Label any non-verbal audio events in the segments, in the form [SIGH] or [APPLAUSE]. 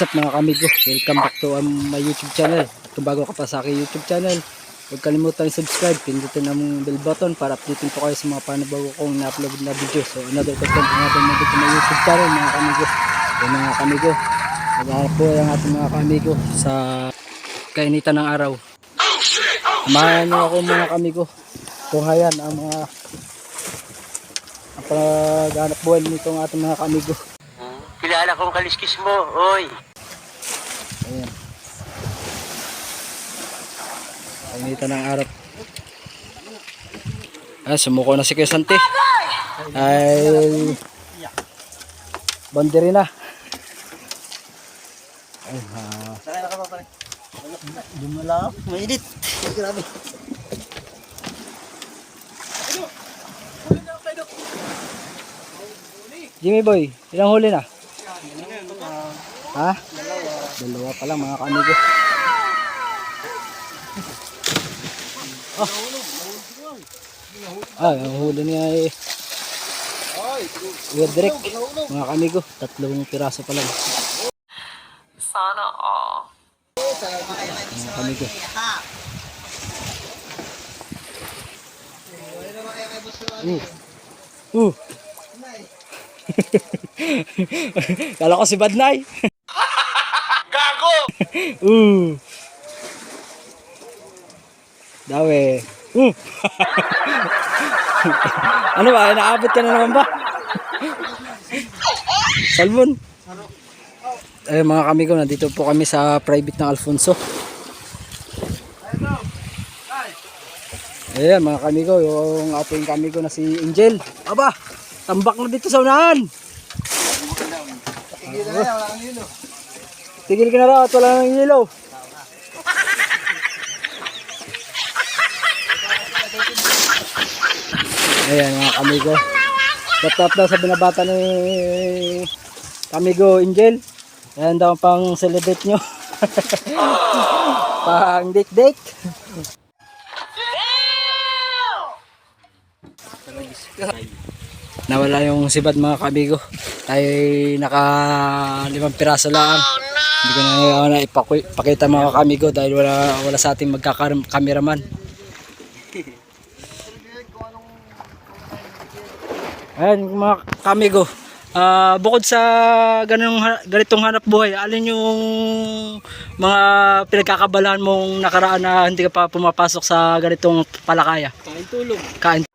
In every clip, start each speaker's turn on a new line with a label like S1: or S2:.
S1: What's up mga kamigo? Welcome back to um, my YouTube channel. At kung bago ka pa sa aking YouTube channel, huwag kalimutan i-subscribe, pindutin ang bell button para updatein po kayo sa mga panabago kong na-upload na video. So another content another mga dito my YouTube channel mga kamigo. So mga kamigo, magharap po ang ating mga kamigo sa kainitan ng araw. Samahan niyo ako mga kamigo. Kung hayan ang mga ang paghanap buhay nitong ating mga kamigo.
S2: Kilala kong kaliskis mo, oy.
S1: Ayan. Kainitan ng araw. Ah, sumuko na si Kuya Santi. Ay, bandiri na. Ay, ha.
S2: Dumala, mainit. Grabe.
S1: Jimmy Boy, ilang huli na? Ha? Dalawa pa lang mga kamigo. Ah, ang huli niya ay Weird Rick, mga kamigo. Tatlong piraso pa lang.
S3: Sana all.
S1: Mga kamigo. Uh. Uh. [LAUGHS] Kala ko si Badnay. [LAUGHS] [LAUGHS] Uh. Dawe. Uh. [LAUGHS] ano ba? Naabot ka na naman ba? [LAUGHS] Salmon. Eh mga kamigo, nandito po kami sa private ng Alfonso. Ayan mga kamigo, yung ating kamigo na si Angel. Aba, tambak na dito sa unahan. Tigil ka na raw at wala nang yelo. Ayan mga kamigo. Out daw sa binabata ni kamigo Angel. Ayan daw ang pang celebrate nyo. pang date date. Nawala yung sibad mga kamigo. Tayo naka limang piraso lang. Hindi ko na na ipakita mga kamigo dahil wala wala sa ating magkaka-cameraman. Ayan mga kamigo. Ah, bukod sa ganung ganitong hanap buhay, alin yung mga pinagkakabalahan mong nakaraan na hindi ka pa pumapasok sa ganitong palakaya?
S2: Kain tulog.
S1: Kain.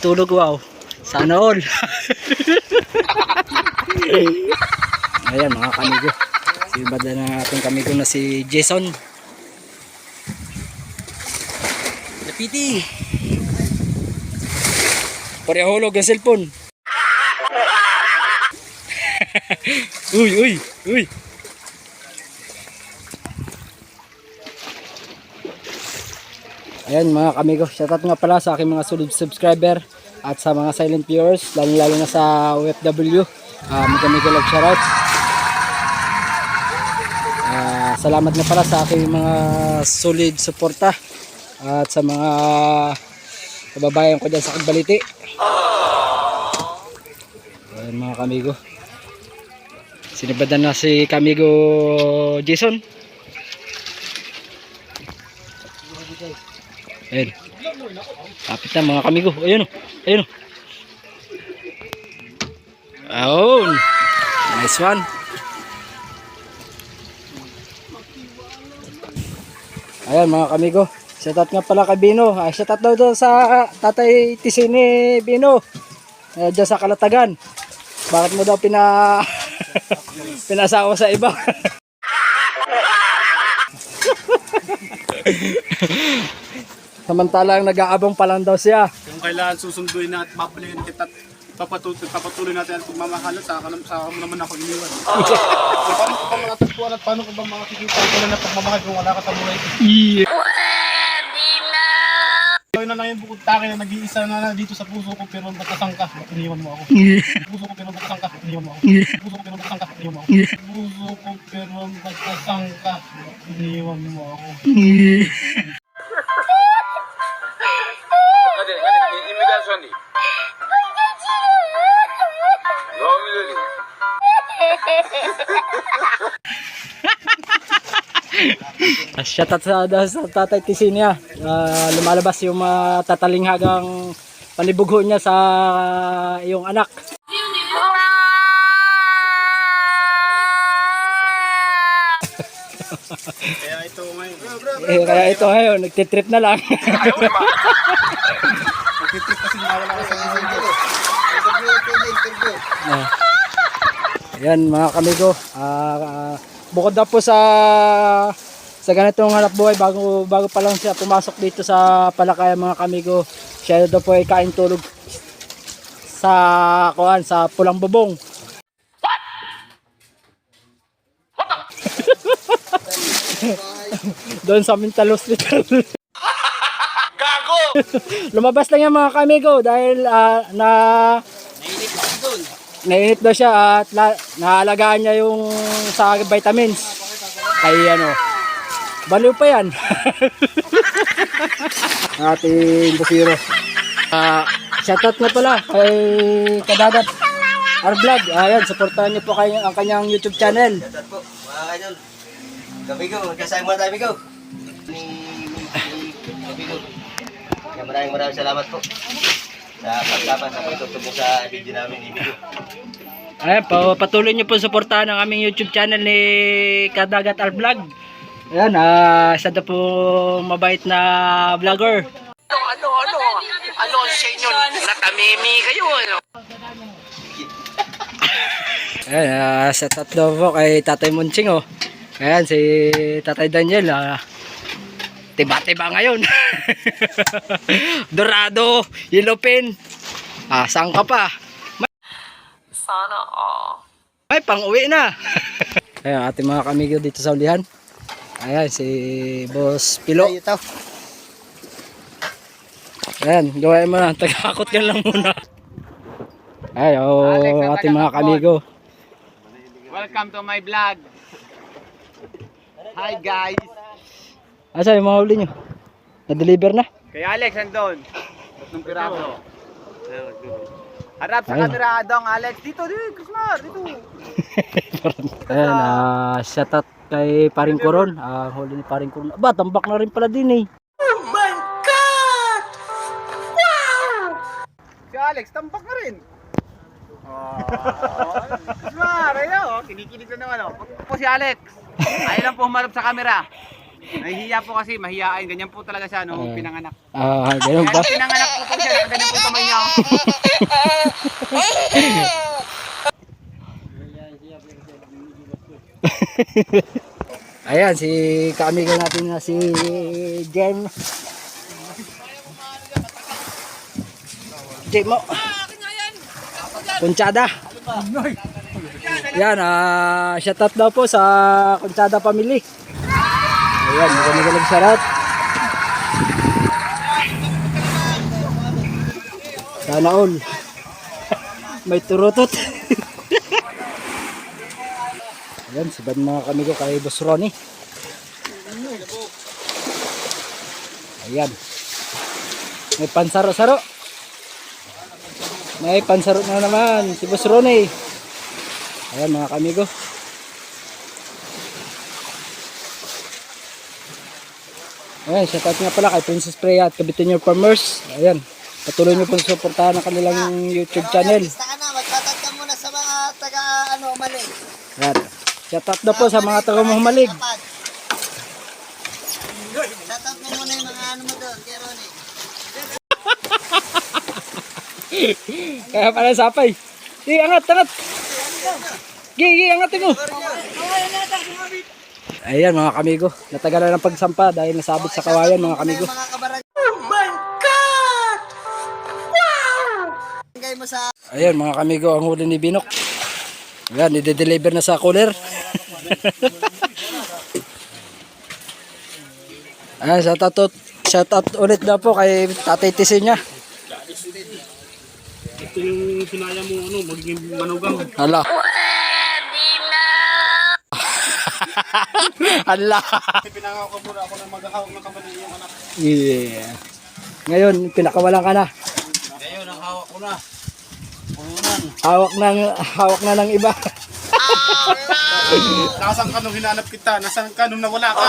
S1: Tulog wow. Sana all. Ayan mga kamigo. Si bada na ating kamigo na si Jason. Napiti. Parehulog ang cellphone. [LAUGHS] uy, uy, uy. Ayan mga kamigo, shoutout nga pala sa aking mga solid subscriber at sa mga silent viewers, lalo lalo na sa OFW. Uh, mga mega love shoutouts. Ah, salamat nga pala sa aking mga solid suporta at sa mga kababayan ko dyan sa Kagbaliti. Ayan mga kamigo. Sinibadan na si kamigo Jason. Ayan. Kapit na mga kamigo. Ayun o. Ayun o. Ayun. Nice one. Ayan mga kamigo. Shoutout nga pala kay Bino. Ah, shoutout daw doon sa tatay Tisini Bino. Eh, dyan sa Kalatagan. Bakit mo daw pina... [LAUGHS] pinasawa sa iba? [LAUGHS] Samantalang nag-aabang pa lang daw siya.
S4: Kung kailangan susunduin na at babalikan kita at papatuloy, papatuloy natin ang pagmamahalan, saka, ka nam- saka mo naman ako iniwan. so, [LAUGHS] paano ko ba matatagpuan at paano ko ba makikita ko na ng pagmamahal kung wala ka sa buhay ko? Ikaw na lang yung bukod takin na nag-iisa na, na dito sa puso ko pero batasang ka, iniwan mo ako. Puso ko pero batasang ka, iniwan mo ako. Puso ko pero batasang ka, iniwan mo ako. Puso ko pero batasang ka, iniwan mo ako.
S5: Ah, Shout
S1: out sa, sa tatay Tisinia. Uh, ah, lumalabas yung uh, tatalinghagang panibugho niya sa uh, iyong anak.
S4: kaya ito ngayon.
S1: Eh, kaya ito ngayon, nagtitrip na lang.
S4: nagtitrip kasi nawala ka sa. Interview,
S1: interview, interview. Yan mga kamigo. Ah, ah, bukod na po sa sa ganitong hanap buhay bago bago pa lang siya pumasok dito sa Palakaya mga kamigo. Siya daw po ay kain tulog sa kuan sa pulang bubong. [LAUGHS] Doon sa mental hospital. Gago! [LAUGHS] Lumabas lang yan mga kamigo dahil ah, na Nainit daw siya at la, naalagaan niya yung sa vitamins. Kay ano, baliw pa yan. Ating busiro. Ah, shoutout na pala kay Kadadat Our Vlog. Ayan, supportahan niyo po kayo ang kanyang YouTube channel.
S2: Shoutout po, mga idol. Gabigo, magkasama tayo, ni Gabigo. Kaya maraming maraming salamat po sa pagsama sa pagtutubong sa video namin ni Bigo.
S1: Ayan, pa, patuloy niyo po suportahan ang aming YouTube channel ni Kadagat Our Vlog. Ayan, ah, isa na po mabait na vlogger.
S3: Ano, ano, ano? Ano sa inyo? Natamimi kayo, ano?
S1: Ayan, uh, sa tatlo po kay Tatay Munching oh. Ayan, si Tatay Daniel ah. Tiba-tiba ngayon. [LAUGHS] Dorado, yellow pin. Ah, saan ka pa?
S3: Sana all.
S1: Ay, pang uwi na. [LAUGHS] Ayan, ating mga kamigo dito sa ulihan. Ayan, si Boss Pilo.
S2: ito.
S1: Ayan, gawain mo na. [LAUGHS] Tagakot ka lang muna. Ay, oh, ating mga kamigo.
S5: Welcome to my vlog. Hi guys.
S1: Asa yung mga huli nyo? Na-deliver na?
S5: Kay Alex andon. Tatlong piraso. Harap sa
S1: Ayun.
S5: camera dong Alex. Dito, dito, Kusmar, dito. [LAUGHS]
S1: Ayan, ah, shoutout kay Paring Coron. Ah, huli ni Paring Coron. Aba, tambak na rin pala din eh.
S5: Si Alex, tampak na rin. Oh, Kusmar, ayun oh. Kinikilig na naman oh. Po si Alex. Ayaw lang po humarap sa camera. Nahihiya po kasi, mahihain. Ganyan po talaga siya nung
S1: Ah.
S5: pinanganak.
S1: Ah, ganun ba?
S5: Pinanganak po po siya, nakaganyan po kamay niya. oh. [LAUGHS]
S1: Ayan, si kaamigo natin na si Jem. Jem mo. Kuntsada. Yan, ah, shoutout daw po sa Kuntsada family. Ayan, magaling shoutout. Sana all. May turutot. Ayan, si Bad mga kami ko kay Boss Ronnie. Ayan. May pansaro-saro. May pansaro na naman si Boss Ronnie. Ayan mga kamigo. Ayan, shoutout nga pala kay Princess Freya at Kabitin Your Farmers. Ayan, patuloy nyo po suportahan ang kanilang YouTube channel.
S2: Basta ka na, ka muna sa mga taga, ano, mali.
S1: Ayan. Shoutout na po sa mga taga Mahumalig.
S2: Tatat mo muna yung mga ano mo doon, kay Ronnie. [LAUGHS]
S1: Kaya pala sapay. Sige, angat, sige, angatin mo. Ayan mga kamigo, natagalan ng pagsampa dahil nasabit sa kawayan mga kamigo.
S2: Oh my God! Wow! Ingay mo sa
S1: Ayan mga kamigo, ang huli ni Binok. Ayan, i-deliver na sa cooler. [LAUGHS] Ayan, shout out, shout out ulit na po kay Tatay Tisin niya.
S4: Ito yung sinaya mo, ano, magiging manugang.
S1: Hala. [LAUGHS] Hala.
S4: Pinangako ko muna ako na maghahawak ng kapatid yung anak.
S1: Yeah. Ngayon, pinakawalan ka na.
S4: Ngayon, ang hawak ko na. Pununan.
S1: Hawak ng hawak na ng iba. [LAUGHS]
S4: Nasaan ka nung hinanap kita? Nasaan ka nung nawala ka?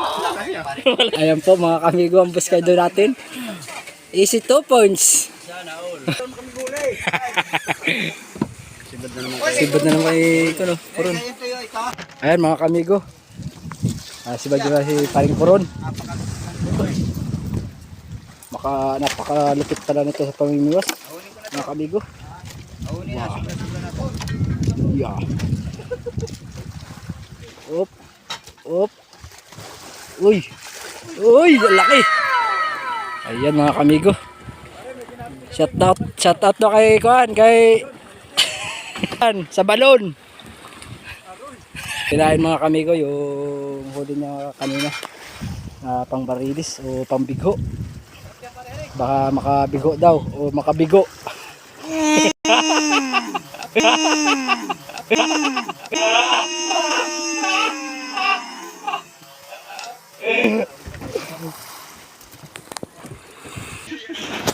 S4: [LAUGHS]
S1: Ayan po mga kamigo ang buskado natin. Easy 2 points. Sibad na naman kay Kuno, Puron. Ayan mga kamigo. Ah, sibad na si paring Puron. Maka, napakalupit pala nito sa pamimiwas. Mga kamigo. Wow. Yeah. Op. Op. Uy. Uy, laki. Ayan mga kamigo. Shout out, shout out na kay Kuan, kay [LAUGHS] Kuan, sa balon. Kinain mga kamigo yung huli niya kanina na pang barilis o pang bigo. Baka makabigo daw o makabigo.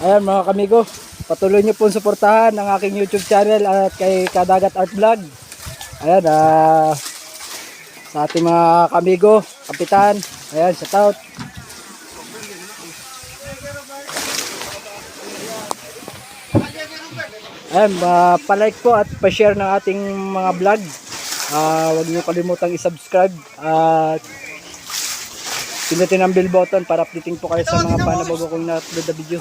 S1: Ayan mga kamigo, patuloy niyo po suportahan ang aking YouTube channel at kay Kadagat Art Vlog. Ayan, ah, sa ating mga kamigo, kapitan, ayan, shout out. Ayan, uh, palike po at pa-share ng ating mga vlog. Ah, huwag niyo kalimutang i-subscribe at Pindutin ang bell button para updating po kayo sa mga panabago kong na-upload na video.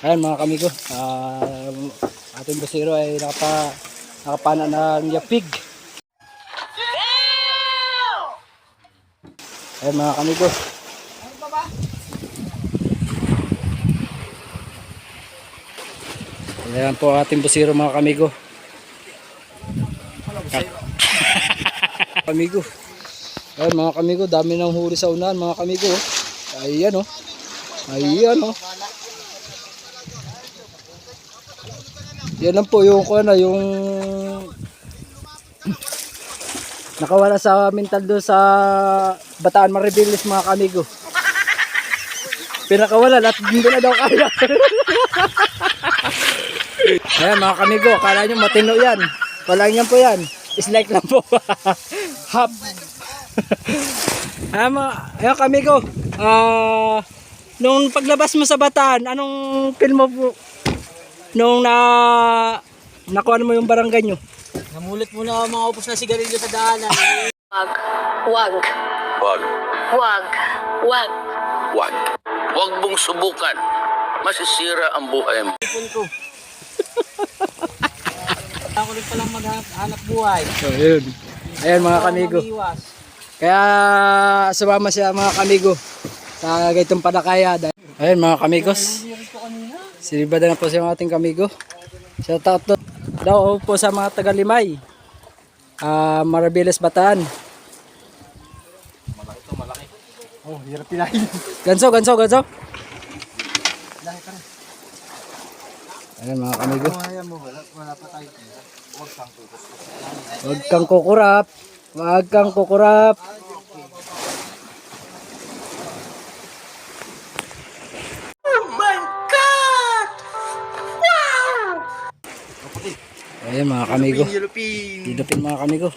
S1: Ayan mga kamigo, ah ating basero ay nakapa, nakapana ng yapig. Ayan mga kamigo. Ayan po ating basero mga kamigo. [LAUGHS] kamigo. Ayan mga kamigo, dami ng huli sa unahan mga kamigo. oh. Ayan oh. Ayan oh. Yan lang po yung ano, yung nakawala sa mental doon sa Bataan Maribeles mga kamigo. Pinakawala at hindi na daw kaya. [LAUGHS] Ayan mga kamigo, akala nyo matino yan. Wala yan po yan. Dislike lang po. [LAUGHS] Hap. [LAUGHS] Ah, mga, ayun kami ko. Ah, nung paglabas mo sa Bataan, anong film mo po? Nung na nakuha mo yung barangay nyo?
S6: Namulit muna ang mga upos na sigarilyo sa daanan.
S7: Wag. Wag.
S3: Wag,
S7: Wag. Wag.
S3: wag. Wag mong subukan. Masisira ang buhay mo.
S6: Ipon ko. Ako rin palang maghanap buhay.
S1: So, yun. Ayan mga kamigo.
S6: Iwas.
S1: Kaya sumama siya mga kamigo sa gaitong padakaya. Ayan mga kamigos. Silibada na po siya ang ating kamigo. Shout out to, daw po sa mga taga Limay. Ah, Marabiles Bataan.
S4: Oh, hirap pinahin.
S1: Ganso, ganso, ganso. Ayan mga kamigo. Huwag kang kukurap. Huwag kang kukurap. Ayan mga kamigo. Dilupin mga kamigo.